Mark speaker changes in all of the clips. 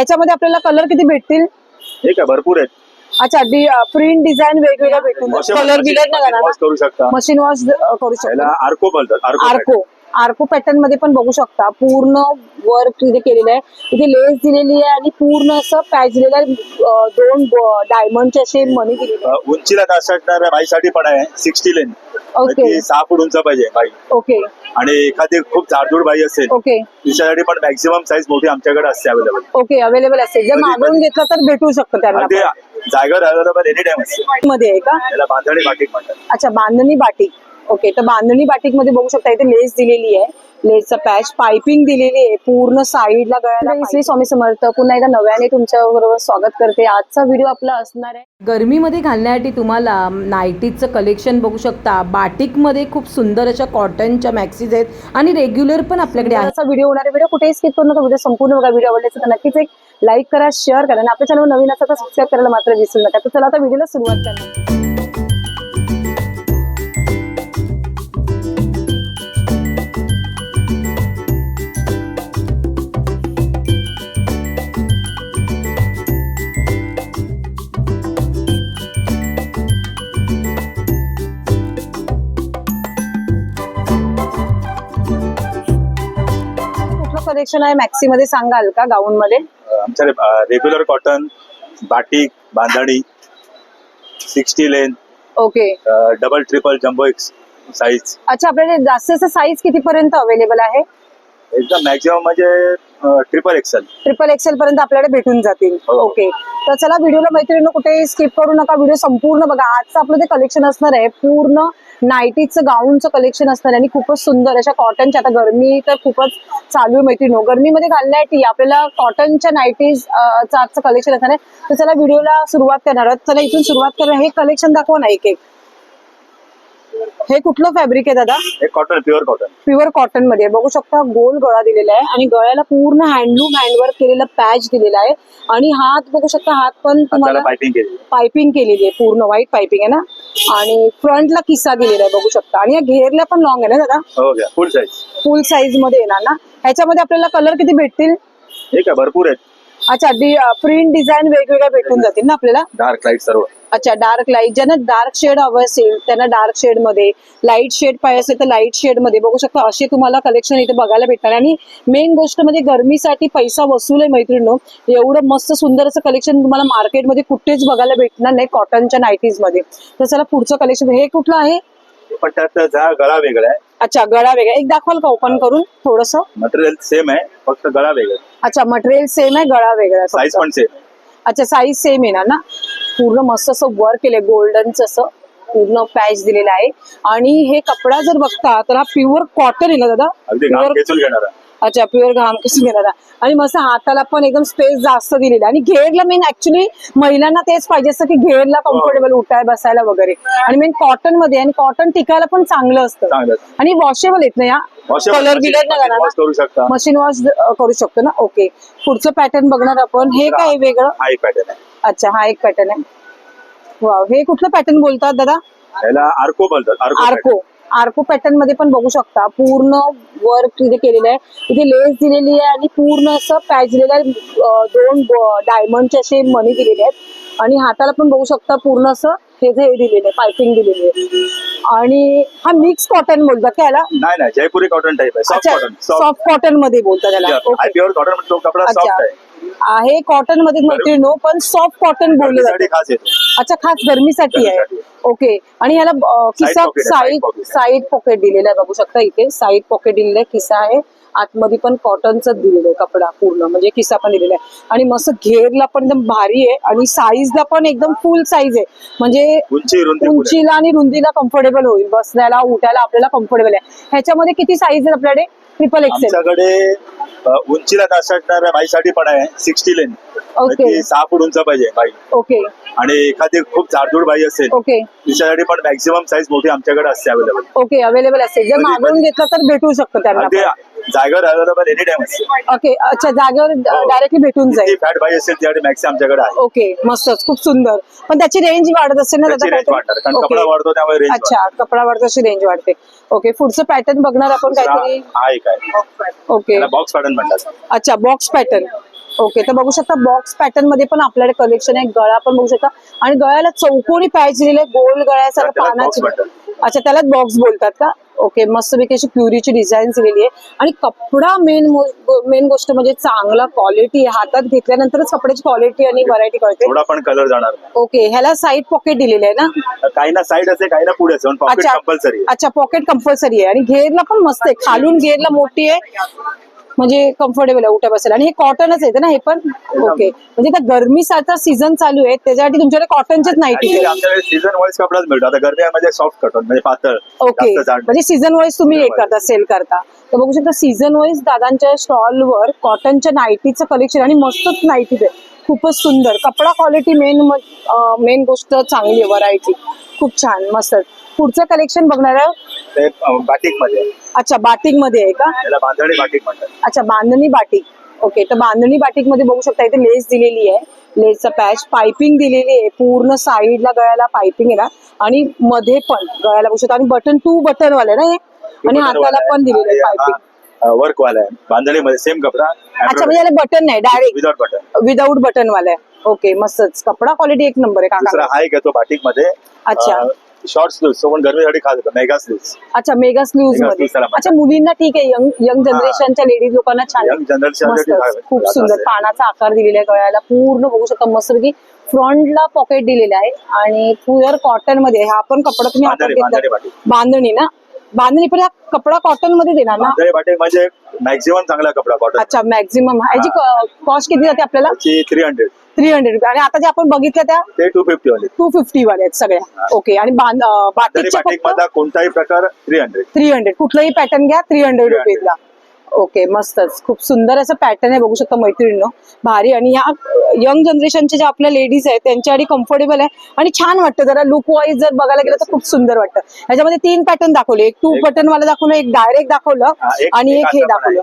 Speaker 1: ह्याच्यामध्ये आपल्याला कलर किती भेटतील?
Speaker 2: हे काय भरपूर आहेत.
Speaker 1: अच्छा प्रिंट डिझाईन वेगवेगळ्या भेटून कलर
Speaker 2: machine-
Speaker 1: बिलर नाही
Speaker 2: machine wash करू शकता.
Speaker 1: मशीन वॉश करू शकतो.
Speaker 2: आर्को बोलतात आर्को
Speaker 1: आर्को आर्को पॅटर्नमध्ये पण बघू शकता. पूर्ण वर्क इथे केलेलं आहे. इथे लेस दिलेली आहे आणि पूर्ण असं पॅच दिलेलं आहे. अं, दोन डायमंडचे असे मणी दिलेले.
Speaker 2: उंचीला असणाऱ्या बाईसाठी पण आहे सिक्स्टी लेन
Speaker 1: ओके
Speaker 2: ती सहा फूट उंच पाहिजे बाई.
Speaker 1: ओके
Speaker 2: आणि एखादी खूप जाडजूड बाई असेल
Speaker 1: ओके.
Speaker 2: तिच्यासाठी पण मॅक्झिमम साईज मोठी आमच्याकडे असते अवेलेबल
Speaker 1: ओके अवेलेबल असेल जर मागवून घेतलं तर भेटू शकतं त्यांना
Speaker 2: अगदी जागेवर अवेलेबल एनी टाइम असते.
Speaker 1: मध्ये आहे का?
Speaker 2: याला बांधणी बाटिक म्हणतात.
Speaker 1: अच्छा बांधणी बाटिक. ओके तर बांधणी बाटिकमध्ये बघू शकता इथे लेस दिलेली आहे. लेसचा पॅच पायपिंग दिलेली आहे. पूर्ण साईडला गळ्याला श्री स्वामी समर्थ. पुन्हा एकदा नव्याने तुमच्या बरोबर स्वागत करते. आजचा व्हिडिओ आपला असणार आहे.
Speaker 3: गरमीमध्ये घालण्यासाठी तुम्हाला नायटीचं कलेक्शन बघू शकता. बाटिकमध्ये खूप सुंदर अशा कॉटनच्या मॅक्सीज आहेत. आणि रेग्युलर पण आपल्याकडे
Speaker 1: असा व्हिडिओ होणार आहे. व्हिडिओ कुठेही स्किप करू नका. व्हिडिओ संपूर्ण बघा. व्हिडिओ आवडले तर नक्कीच एक लाईक करा शेअर करा. आणि आपल्या चॅनल नवीन तर सबस्क्राईब करायला मात्र विसरू नका. तर चला आता व्हिडिओला सुरुवात करा कलेक्शन आहे मॅक्सी मध्ये सांगाल का गाऊन मध्ये?
Speaker 2: आमच्या regular cotton batik bandhani sixty lane
Speaker 1: okay
Speaker 2: double triple jumbo X size
Speaker 1: अच्छा आपल्याकडे जास्तीत साईज किती पर्यंत अवेलेबल आहे?
Speaker 2: एकदम मॅक्झिमम म्हणजे ट्रिपल एक्सेल
Speaker 1: ट्रिपल एक्सेल पर्यंत आपल्याकडे भेटून जातील.
Speaker 2: हो.
Speaker 1: ओके तर चला व्हिडिओला मैत्रिणी कुठे स्किप करू नका. व्हिडिओ संपूर्ण बघा. आजचं आपलं ते कलेक्शन असणार आहे पूर्ण नाईटीचं गाऊनचं कलेक्शन असणार आहे आणि खूपच सुंदर अशा कॉटनच्या आता गरमी तर खूपच चालू आहे मैत्रिणी गरमीमध्ये घालण्यासाठी आपल्याला कॉटनच्या नाईटीज आजचं कलेक्शन असणार आहे. तर चला व्हिडिओला सुरुवात करणार आहोत. चला इथून सुरुवात करणार हे कलेक्शन दाखवा ना एक एक हे कुठलं फॅब्रिक आहे दादा?
Speaker 2: हे कॉटन प्युअर कॉटन
Speaker 1: प्युअर कॉटनमध्ये. बघू शकता गोल गळा दिलेला आहे आणि गळ्याला पूर्ण हँडलूम हँडवर्क केलेला पॅच दिलेला आहे. आणि हात बघू शकता हात पण तुम्हाला
Speaker 2: पायपिंग
Speaker 1: पायपिंग केलेली आहे. पूर्ण व्हाईट पायपिंग आहे ना? आणि फ्रंटला किस्सा दिलेला आहे बघू शकता. आणि या घेरला पण लॉंग आहे ना दादा?
Speaker 2: फुल साईज
Speaker 1: फुल साईजमध्ये येणार ना? ह्याच्यामध्ये आपल्याला कलर किती भेटतील?
Speaker 2: हे भरपूर आहेत.
Speaker 1: अच्छा प्रिंट डिझाईन वेगवेगळ्या भेटून जातील ना आपल्याला?
Speaker 2: डार्क लाइट सर्व.
Speaker 1: अच्छा डार्क लाइट ज्यांना डार्क शेड हवं असेल त्यांना डार्क शेडमध्ये. लाइट शेड पाहिजे असेल तर लाइट शेडमध्ये. बघू शकता असे तुम्हाला कलेक्शन इथे बघायला भेटणार. आणि मेन गोष्ट म्हणजे गरमीसाठी पैसा वसूल आहे मैत्रिणी एवढं मस्त सुंदर असं कलेक्शन तुम्हाला मार्केटमध्ये कुठेच बघायला भेटणार नाही कॉटनच्या नाईटीजमध्ये. तर चला पुढचं कलेक्शन हे कुठलं आहे?
Speaker 2: पण गळा वेगळा आहे.
Speaker 1: अच्छा गळा वेगळा. एक दाखवाल का ओपन करून थोडस?
Speaker 2: मटेरियल सेम आहे फक्त गळा वेगळा
Speaker 1: अच्छा मटेरियल सेम आहे गळा वेगळा
Speaker 2: साईज. पण सेम
Speaker 1: अच्छा साईज सेम येणार ना? पूर्ण मस्त असं वर्क केलंय गोल्डनचं असं. पूर्ण पॅच दिलेला आहे. आणि हे कपडा जर बघता तर हा प्युअर कॉटन आहे ना दादा? प्युअर अच्छा प्युअर घाम कसं घेणारा. आणि मस्त हाताला पण एकदम स्पेस जास्त दिलेला आणि घेरला मेन ऍक्च्युली महिलांना तेच पाहिजे असतं की घेरला कम्फर्टेबल उठाय बसायला वगैरे. आणि मेन कॉटनमध्ये आणि कॉटन टिकायला पण चांगलं असतं. आणि वॉशेबल येत ना या? कलर बिलर जाणार
Speaker 2: शकता.
Speaker 1: मशीन वॉश करू शकतो ना? ओके पुढचं पॅटर्न बघणार आपण. हे काय वेगळं?
Speaker 2: हा पॅटर्न आहे.
Speaker 1: अच्छा हा एक पॅटर्न आहे. वाव हे कुठलं पॅटर्न बोलतात दादा?
Speaker 2: याला आर्को बोलतात आर्को
Speaker 1: आर्को आर्को पॅटर्नमध्ये पण बघू शकता. पूर्ण वर्क इथे केलेलं आहे. इथे लेस दिलेली आहे आणि पूर्ण असं पॅच दिलेलं आहे दोन डायमंडचे असे मणी दिलेले आहेत. आणि हाताला पण बघू शकता पूर्ण असं हे जे हे दिलेलं आहे पायपिंग दिलेली आहे. आणि हा मिक्स कॉटन बोलतात का याला?
Speaker 2: नाही नाही जयपुरी कॉटन टाईप आहे. सॉफ्ट
Speaker 1: कॉटनमध्ये बोलतात त्याला ओके
Speaker 2: प्युअर कॉटन तो कपडा
Speaker 1: अच्छा.
Speaker 2: सॉफ्ट आहे.
Speaker 1: आहे कॉटनमध्ये मैत्रिणी पण सॉफ्ट कॉटन बोललं जातं. अच्छा खास गरमीसाठी आहे. ओके आणि ह्याला किसा साईड. साईड पॉकेट दिलेला आहे बघू शकता इथे. साईड पॉकेट दिलेलं आहे किसा आहे. आतमध्ये पण कॉटनच दिलेलं आहे कपडा पूर्ण म्हणजे किसा पण दिलेला आहे. आणि मस्त घेरला पण एकदम भारी आहे आणि साईजला पण एकदम फुल साईज आहे. म्हणजे. उंचीला आणि रुंदीला कम्फर्टेबल होईल. बसण्याला उठायला आपल्याला कम्फर्टेबल आहे. ह्याच्यामध्ये किती साईज आहे आपल्याकडे? ट्रिपल एक्सेल
Speaker 2: आमच्याकडे अ, उंचीला तास असणाऱ्या बाईसाठी पण आहे सिक्स्टी लेन
Speaker 1: ओके
Speaker 2: ती सहा फूट उंच पाहिजे बाई.
Speaker 1: ओके
Speaker 2: आणि एखादी खूप जाडजूड बाई असेल
Speaker 1: ओके
Speaker 2: तिच्यासाठी पण मॅक्झिमम साईज मोठी आमच्याकडे असते अवेलेबल
Speaker 1: ओके अवेलेबल असेल जर मागवून घेतलं तर भेटू शकतं त्यांना
Speaker 2: जागेवर अवेलेबल एनी टाइम असते.
Speaker 1: ओके अच्छा जागेवर डायरेक्टली भेटून
Speaker 2: ती
Speaker 1: जाईल.
Speaker 2: फॅट बाई असेल त्यासाठी मॅक्स आमच्याकडे आहे.
Speaker 1: ओके मस्तच खूप सुंदर. पण त्याची रेंज वाढत असेल ना
Speaker 2: त्याची
Speaker 1: दादा
Speaker 2: रेंज वाढणार कारण
Speaker 1: काहीतरी?
Speaker 2: कपडा. वाढतो त्यामुळे रेंज
Speaker 1: अच्छा कपडा वाढतो अशी रेंज वाढते. ओके पुढचं पॅटर्न बघणार आपण काहीतरी?
Speaker 2: हा एक आहे.
Speaker 1: ओके
Speaker 2: त्याला बॉक्स पॅटर्न म्हणतात.
Speaker 1: अच्छा बॉक्स पॅटर्न ओके तर बघू शकता बॉक्स पॅटर्नमध्ये पण आपल्याकडे कलेक्शन आहे. गळा पण बघू शकता. आणि गळ्याला चौकोनी पॅच दिलेले गोल गळ्यासारखं
Speaker 2: त्याला box
Speaker 1: पानाची. अच्छा त्यालाच बॉक्स बोलतात का? ओके मस्तपैकी अशी प्युरीची डिझाईन दिलेली आहे. आणि कपडा मेन मेन गोष्ट म्हणजे चांगला क्वालिटी हातात घेतल्यानंतरच कपड्याची क्वालिटी आणि व्हरायटी कळते.
Speaker 2: थोडा पण कलर जाणार
Speaker 1: ओके ह्याला साईड पॉकेट दिलेले आहे ना?
Speaker 2: काही ना साईड असे काही ना पुढे
Speaker 1: अच्छा.
Speaker 2: कंपल्सरी
Speaker 1: अच्छा पॉकेट कंपल्सरी आहे. आणि घेरला पण मस्त आहे. खालून घेरला मोठी आहे. म्हणजे कम्फर्टेबल आहे उठ्या बसायला. आणि हे कॉटनच येते ना हे पण? ओके म्हणजे आता गरमीचा सीझन चालू आहे त्याच्यासाठी तुमच्याकडे कॉटनचेच
Speaker 2: आमच्याकडे सीझन वाईज कपडाच मिळतो आता गरमीमध्ये सॉफ्ट कटन म्हणजे पातळ
Speaker 1: ओके म्हणजे सीझन वाईज तुम्ही हे. करता सेल करता. तर बघू शकता सीझन वाईज दादांच्या स्टॉलवर कॉटनच्या नाईटीचं कलेक्शन आणि मस्तच नाईटी आहे खूपच सुंदर. कपडा क्वालिटी मेन मेन गोष्ट चांगली आहे व्हरायटी खूप छान मस्त. पुढचं कलेक्शन बघणार आहे
Speaker 2: ते बाटिकमध्ये
Speaker 1: अच्छा बाटिकमध्ये आहे का?
Speaker 2: त्याला बांधणी बाटिक म्हणतात
Speaker 1: अच्छा बांधणी बाटिक. ओके तर बांधणी बाटिकमध्ये बघू शकता इथे लेस दिलेली आहे. लेसचा पॅच पायपिंग दिलेली आहे. पूर्ण साईडला गळ्याला पायपिंग आहे ना. आणि मध्ये पण गळ्याला बघू शकता. आणि बटन टू बटन वाले ना हे? आणि हाताला पण दिलेलं पायपिंग
Speaker 2: वर्क वाला आहे. बांधणीमध्ये सेम कपडा.
Speaker 1: अच्छा म्हणजे याला बटन नाही direct
Speaker 2: without button
Speaker 1: without button वाला आहे. ओके मस्तच. कपडा क्वालिटी एक नंबर आहे काका.
Speaker 2: हा एक येतो बाटिकमध्ये
Speaker 1: अच्छा.
Speaker 2: शॉर्ट स्लीव्ह तो पण गरमीसाठी खास होतो. मेगा स्लीव्ह
Speaker 1: अच्छा मेगा
Speaker 2: स्लीव्हमध्ये. म्हणतात.
Speaker 1: अच्छा मुलींना ठीक आहे. यंग यंग जनरेशनच्या लेडीज लोकांना छान.
Speaker 2: हवे.
Speaker 1: खूप सुंदर. पानाचा आकार दिलेला आहे गळ्याला. पूर्ण बघू शकता मस्तपैकी फ्रंटला पॉकेट दिलेला आहे आणि प्युअर कॉटनमध्ये. हा पण कपडा तुम्ही हातात
Speaker 2: बांधणी-
Speaker 1: घेतला ना? बांधणी पण हा कपडा कॉटनमध्ये देणार ना?
Speaker 2: म्हणजे मॅक्झिमम चांगला कपडा कॉटन
Speaker 1: अच्छा मॅक्झिमम ह्याची कॉस्ट किती जाते आपल्याला?
Speaker 2: थ्री हंड्रेड
Speaker 1: थ्री हंड्रेड रुपये. आणि आता जे आपण बघितल्या त्या
Speaker 2: ते टू फिफ्टी वाले
Speaker 1: टू फिफ्टी वाले आहेत सगळ्या. ओके आणि अं, बाटिकच्या फक्त
Speaker 2: कोणताही प्रकार थ्री हंड्रेड
Speaker 1: थ्री हंड्रेड कुठलाही पॅटर्न घ्या थ्री हंड्रेड
Speaker 2: 300.
Speaker 1: रुपीजला. ओके मस्तच. खूप सुंदर असं पॅटर्न आहे. बघू शकता मैत्रिणींनो. भारी. आणि ह्या यंग जनरेशनच्या ज्या आपल्या लेडीज आहेत त्यांच्यासाठी कम्फर्टेबल आहे. आणि छान वाटतं. जरा लुक वाईज जर बघायला गेलं तर खूप सुंदर वाटतं. ह्याच्यामध्ये तीन पॅटर्न दाखवले. एक टू
Speaker 2: एक-
Speaker 1: बटन वाला दाखवलं एक डायरेक्ट दाखवलं
Speaker 2: एक-
Speaker 1: आणि
Speaker 2: एक
Speaker 1: एक हे
Speaker 2: पण.
Speaker 1: दाखवलं.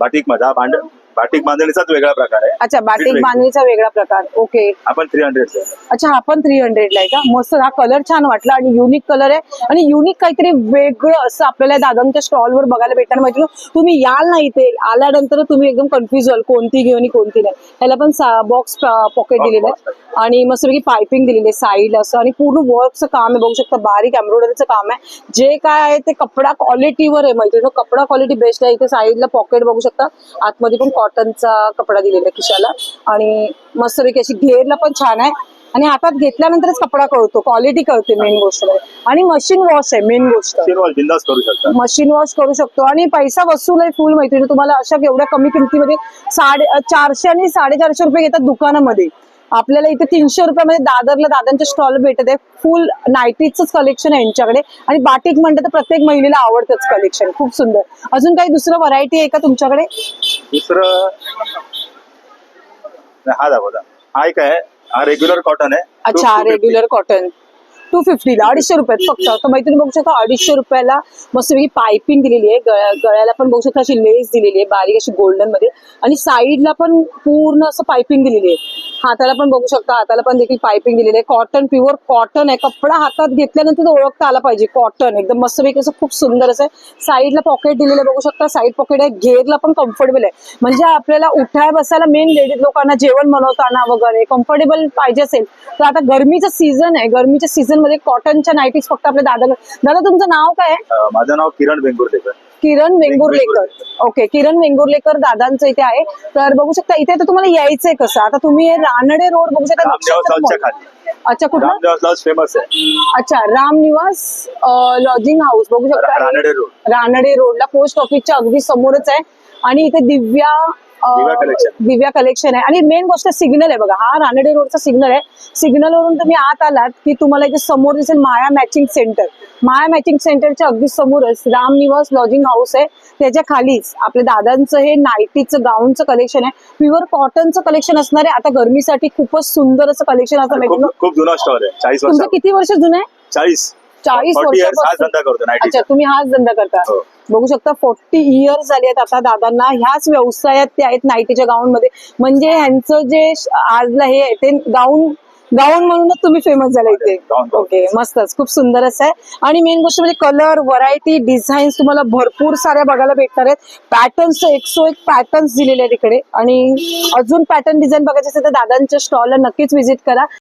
Speaker 2: बाटिकमध्ये भांड बाटिक बांधणीचाच वेगळा प्रकार आहे.
Speaker 1: अच्छा बाटिक. बांधणीचा वेगळा प्रकार. ओके.
Speaker 2: आपण थ्री हंड्रेड
Speaker 1: अच्छा हा पण थ्री हंड्रेडला आहे का? मस्त हा कलर छान वाटला आणि युनिक कलर आहे. आणि युनिक काहीतरी वेगळं असं आपल्याला दादांच्या स्टॉलवर बघायला भेटणार. माहिती तुम्ही याल ना इथे. आल्यानंतर तुम्ही एकदम कन्फ्युज व्हाल कोणती घेऊ आणि कोणती नाही. ह्याला पण बॉक्स पॉकेट दिलेलं आणि मस्तपैकी पायपिंग दिलेली आहे साईड असं. आणि पूर्ण वर्कचं काम आहे. बघू शकता बारीक एम्ब्रॉयडरीचं काम आहे. जे काय आहे ते कपडा क्वालिटीवर आहे. माहिती कपडा क्वालिटी बेस्ट आहे. इथे साईडला पॉकेट बघू शकता. आतमध्ये पण कॉटनचा कपडा दिलेला खिशाला आणि मस्तपैकी अशी घेरला पण छान आहे. आणि हातात घेतल्यानंतरच कपडा कळतो. क्वालिटी कळते मेन गोष्ट म्हणजे. आणि मशीन वॉश आहे मेन गोष्ट. मशीन वॉश करू शकतो. आणि पैसा वसूल आहे फुल मैत्रिणी तुम्हाला अशा एवढ्या कमी किमतीमध्ये साडे चारशे आणि साडेचारशे रुपये घेतात दुकानामध्ये. आपल्याला इथे तीनशे रुपयामध्ये दादरला दादांच्या स्टॉल भेटत आहे. फुल नाईटीच कलेक्शन आहे यांच्याकडे. आणि बाटिक म्हणतं तर प्रत्येक महिलेला आवडतंच कलेक्शन खूप सुंदर. अजून काही दुसरं व्हरायटी आहे का तुमच्याकडे?
Speaker 2: दुसरं हा दाखवता हा एक आहे हा रेग्युलर कॉटन आहे.
Speaker 1: अच्छा
Speaker 2: 250.
Speaker 1: रेग्युलर कॉटन टू फिफ्टीला अडीचशे रुपयात फक्त. तर मैत्रिणी बघू शकता अडीचशे रुपयाला मस्तपैकी पायपिंग दिलेली आहे. गळ्या गळ्याला पण बघू शकता अशी लेस दिलेली आहे बारीक अशी गोल्डनमध्ये. आणि साईडला पण पूर्ण असं पायपिंग दिलेली आहे. हाताला पण बघू शकता हाताला पण देखील पायपिंग दिलेली आहे. कॉटन प्युअर कॉटन आहे. कपडा हातात घेतल्यानंतर तो ओळखता आला पाहिजे कॉटन एकदम मस्तपैकी असं खूप सुंदर असं आहे साईडला पॉकेट दिलेलं आहे. बघू शकता साईड पॉकेट आहे. घेरला पण कम्फर्टेबल आहे. म्हणजे आपल्याला उठाय बसायला मेन लेडीज लोकांना जेवण बनवताना वगैरे कम्फर्टेबल पाहिजे असेल तर आता गरमीचा सीझन आहे. गरमीच्या सीझन मध्ये कॉटनच्या नाईटीज फक्त आपल्या दादा दादा तुमचं नाव काय
Speaker 2: माझं नाव किरण बेंगुर्डेकर
Speaker 1: किरण वेंगुर्लेकर. ओके किरण वेंगुर्लेकर दादांचं इथे आहे. तर बघू शकता इथे तर तुम्हाला यायचंय कसं? आता तुम्ही रानडे रोड बघू शकता अच्छा कुठला
Speaker 2: फेमस आहे.
Speaker 1: अच्छा राम निवास लॉजिंग हाऊस बघू शकता.
Speaker 2: रानडे रोड
Speaker 1: रानडे रोडला पोस्ट ऑफिसच्या अगदी समोरच आहे. आणि इथे दिव्या
Speaker 2: दिव्या
Speaker 1: कलेक्शन आहे. आणि मेन गोष्ट सिग्नल आहे बघा. हा रानडे रोडचा सिग्नल आहे. सिग्नल वरून तुम्ही आत आलात की तुम्हाला इथे समोर दिसेल Maya matching centre Maya matching सेंटरच्या अगदी समोरच राम निवास लॉजिंग हाऊस आहे. त्याच्या खालीच आपल्या दादांचं हे नाईटीचं गाऊनचं कलेक्शन आहे. प्युअर कॉटनचं कलेक्शन असणार आहे. आता गरमीसाठी खूपच सुंदर असं कलेक्शन असं
Speaker 2: खूप जुना स्टॉल आहे. चाळीस वर्ष
Speaker 1: तुमचं किती वर्ष जुनं आहे?
Speaker 2: चाळीस.
Speaker 1: चाळीस
Speaker 2: करतो
Speaker 1: अच्छा तुम्ही हाच धंदा करता.
Speaker 2: हो.
Speaker 1: बघू शकता फोर्टी इयर्स झाले आहेत आता दादांना. ह्याच व्यवसायात ते आहेत नाईटीच्या गाऊन मध्ये म्हणजे ह्यांचं जे आजला हे आहे ते गाऊन गाऊन म्हणूनच तुम्ही फेमस झाला इथे. ओके मस्तच. खूप सुंदरच आहे. आणि मेन गोष्ट म्हणजे कलर व्हरायटी डिझाईन्स तुम्हाला भरपूर साऱ्या बघायला भेटणार आहेत. पॅटर्न्स एकशे एक पॅटर्न्स दिलेले आहेत इकडे. आणि अजून पॅटर्न डिझाईन बघायचे असेल तर दादांच्या स्टॉलला नक्कीच व्हिजिट करा.